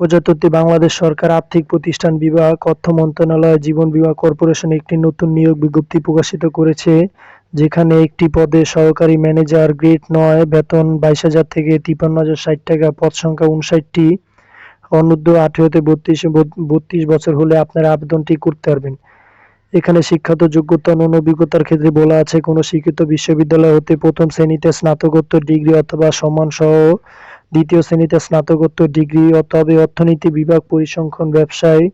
প্রজাতন্ত্রী বাংলাদেশ সরকার আর্থিক প্রতিষ্ঠান বিভাগ, অর্থ মন্ত্রণালয়, জীবন বীমা কর্পোরেশন একটি নতুন নিয়োগ বিজ্ঞপ্তি প্রকাশিত করেছে, যেখানে একটি পদে সহকারী ম্যানেজার গ্রেড নয়, বেতন বাইশ হাজার থেকে তিপ্পান্ন হাজার ষাট টাকা, পদ সংখ্যা উনষাটটি। অনূর্ধ্ব আঠেরোতে বত্রিশ বত্রিশ বছর হলে আপনারা আবেদনটি করতে পারবেন। এখানে শিক্ষাগত যোগ্যতা অন্যান্য অভিজ্ঞতার ক্ষেত্রে বলা আছে, কোনো শিক্ষিত বিশ্ববিদ্যালয় হতে প্রথম শ্রেণীতে স্নাতকোত্তর ডিগ্রি অথবা সমান সহ দ্বিতীয় শ্রেণীতে স্নাতকোত্তর ডিগ্রি তবে অর্থনীতি বিভাগ পরিসংখ্যান ব্যবসায়,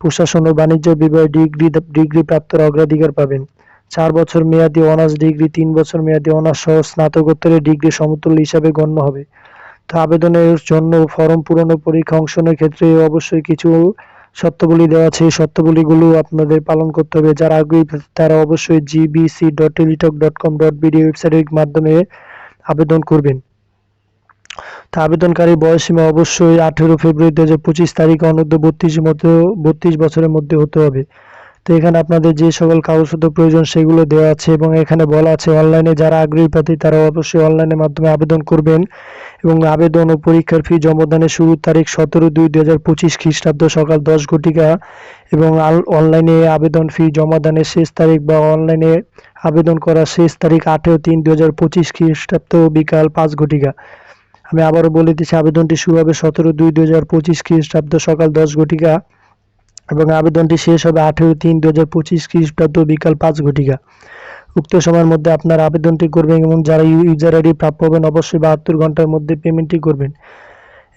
প্রশাসন ও বাণিজ্য বিভাগে ডিগ্রি ডিগ্রি প্রাপ্তরা অগ্রাধিকার পাবেন। চার বছর মেয়াদী অনার্স ডিগ্রি, তিন বছর মেয়াদী অনার্স সহ স্নাতকোত্তরের ডিগ্রি সমতুল্য হিসাবে গণ্য হবে। তো আবেদনের জন্য ফর্ম পূরণ ও পরীক্ষা অংশগ্রহণের ক্ষেত্রে অবশ্যই কিছু শর্তাবলী দেওয়া আছে। এই শর্তাবলীগুলো আপনাদের পালন করতে হবে। যারা আগ্রহী, তারা অবশ্যই GBC dot Teletalk dot com dot BD ওয়েবসাইটের মাধ্যমে আবেদন করবেন। তা আবেদনকারী বয়সীমা অবশ্যই আঠেরো ফেব্রুয়ারি দু হাজার পঁচিশ তারিখ অনূর্ধ্ব বত্রিশ মতো বত্রিশ বছরের মধ্যে হতে হবে। তো এখানে আপনাদের যে সকল কাগজপত্র প্রয়োজন সেগুলো দেওয়া আছে এবং এখানে বলা আছে অনলাইনে যারা আগ্রহী প্রার্থী তারা অবশ্যই অনলাইনের মাধ্যমে আবেদন করবেন এবং আবেদন ও পরীক্ষার ফি জমাদানের শুরুর তারিখ সতেরো দুই দু হাজার পঁচিশ খ্রিস্টাব্দ সকাল দশ ঘটিকা এবং অনলাইনে আবেদন ফি জমাদানের শেষ তারিখ বা অনলাইনে আবেদন করার শেষ তারিখ আঠেরো তিন দু হাজার পঁচিশ খ্রিস্টাব্দ বিকাল পাঁচ ঘটিকা। আমি আবারও বলে দিচ্ছি, আবেদনটি শুরু হবে সতেরো দুই দু হাজার পঁচিশ খ্রিস্টাব্দ সকাল দশ ঘটিকা এবং আবেদনটি শেষ হবে আঠেরো তিন দু হাজার পঁচিশ খ্রিস্টাব্দ বিকাল পাঁচ ঘটিকা। উক্ত সময়ের মধ্যে আপনার আবেদনটি করবেন এবং যারা ইউজার আইডি প্রাপ্য হবেন অবশ্যই বাহাত্তর ঘণ্টার মধ্যে পেমেন্টটি করবেন।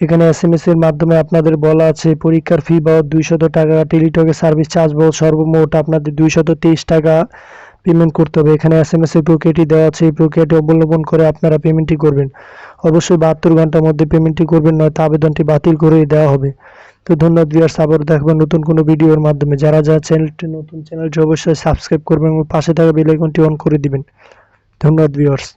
এখানে এস এম এস এর মাধ্যমে আপনাদের বলা আছে, পরীক্ষার ফি বাবদ দুইশত টাকা, টেলিটকের সার্ভিস চার্জ বাবদ সর্বমোট আপনাদের দুইশত তেইশ টাকা। পেমেন্ট করতে হবে। এখানে এস এম এস এর প্রক্রিয়াটি দেওয়া আছে। এই প্রক্রিয়াটি অবলম্বন করে আপনারা পেমেন্টটি করবেন। অবশ্যই বাহাত্তর ঘণ্টার মধ্যে পেমেন্টটি করবেন, নয়তো আবেদনটি বাতিল করে দেওয়া হবে। তো ধন্যবাদ ভিউয়ার্স আবার দেখবেন নতুন কোনো ভিডিওর মাধ্যমে। যারা যারা চ্যানেলটি নতুন চ্যানেলটি অবশ্যই সাবস্ক্রাইব করবেন এবং পাশে থাকা বেল আইকনটি অন করে দিবেন। ধন্যবাদ ভিউয়ার্স